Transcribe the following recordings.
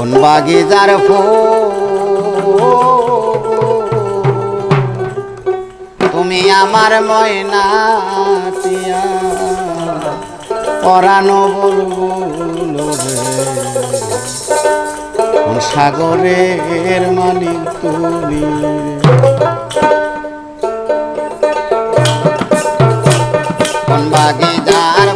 কোন বাগি যার তুমি আমার ময়না পরানো বলব সাগরের মালিক তুমি কোন বাগে যার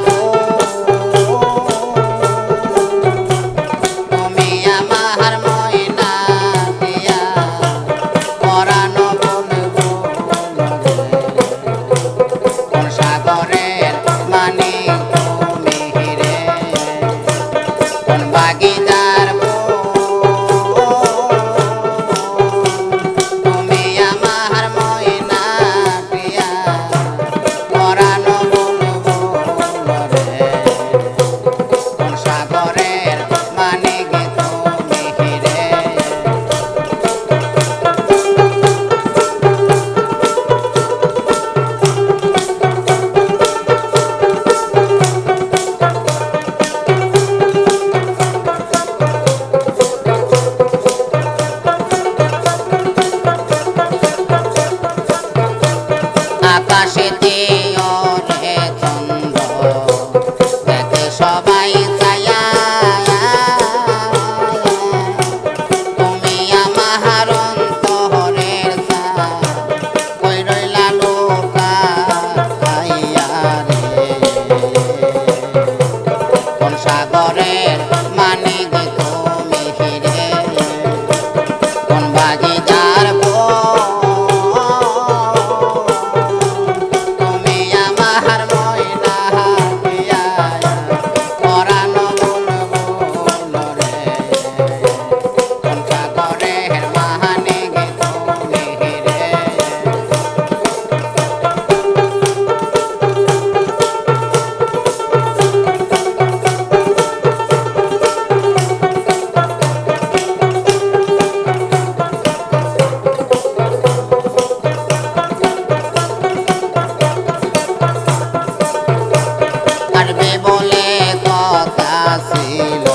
ছিল